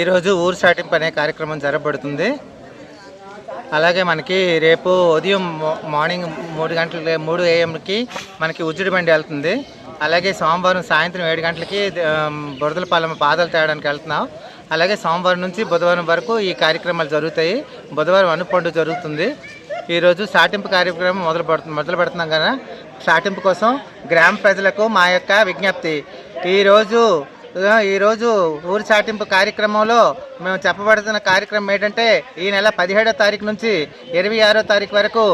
ఈరోజు ఊరు సాటింపు అనే కార్యక్రమం జరగబడుతుంది అలాగే మనకి రేపు ఉదయం మార్నింగ్ మూడు గంటల మూడు ఏఎంకి మనకి ఉజ్జుడి బండి వెళ్తుంది. అలాగే సోమవారం సాయంత్రం ఏడు గంటలకి బురదలపాలెం పాదాలు తేయడానికి వెళ్తున్నాం. అలాగే సోమవారం నుంచి బుధవారం వరకు ఈ కార్యక్రమాలు జరుగుతాయి. బుధవారం అనుపండు జరుగుతుంది. ఈరోజు సాటింపు కార్యక్రమం మొదలు పడుతుంది మొదలు పెడుతున్నాం కదా. సాటింపు కోసం గ్రామ ప్రజలకు మా యొక్క విజ్ఞప్తి. ఈరోజు ఈరోజు ఊరి చాటింపు కార్యక్రమంలో మేము చెప్పబడుతున్న కార్యక్రమం ఏంటంటే ఈ నెల పదిహేడో తారీఖు నుంచి ఇరవై ఆరో తారీఖు వరకు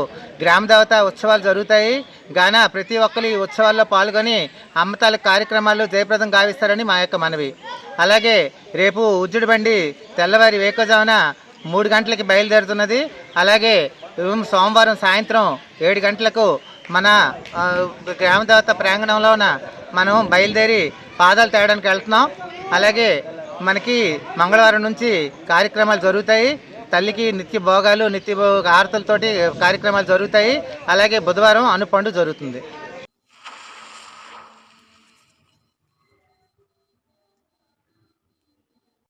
గ్రామ దేవత ఉత్సవాలు జరుగుతాయి. గాన ప్రతి ఒక్కరు ఈ ఉత్సవాల్లో పాల్గొని అమ్మతాల కార్యక్రమాలు జయప్రదం గావిస్తారని మా యొక్క మనవి. అలాగే రేపు ఉజ్జుడి బండి తెల్లవారి వేకోజామున మూడు గంటలకి బయలుదేరుతున్నది. అలాగే సోమవారం సాయంత్రం ఏడు గంటలకు మన గ్రామ దేవత ప్రాంగణంలోన మనం బయలుదేరి పాదాలు తేయడానికి వెళ్తున్నాం. అలాగే మనకి మంగళవారం నుంచి కార్యక్రమాలు జరుగుతాయి. తల్లికి నిత్య భోగాలు నిత్య భోగ కార్యక్రమాలు జరుగుతాయి. అలాగే బుధవారం అనుపండు జరుగుతుంది.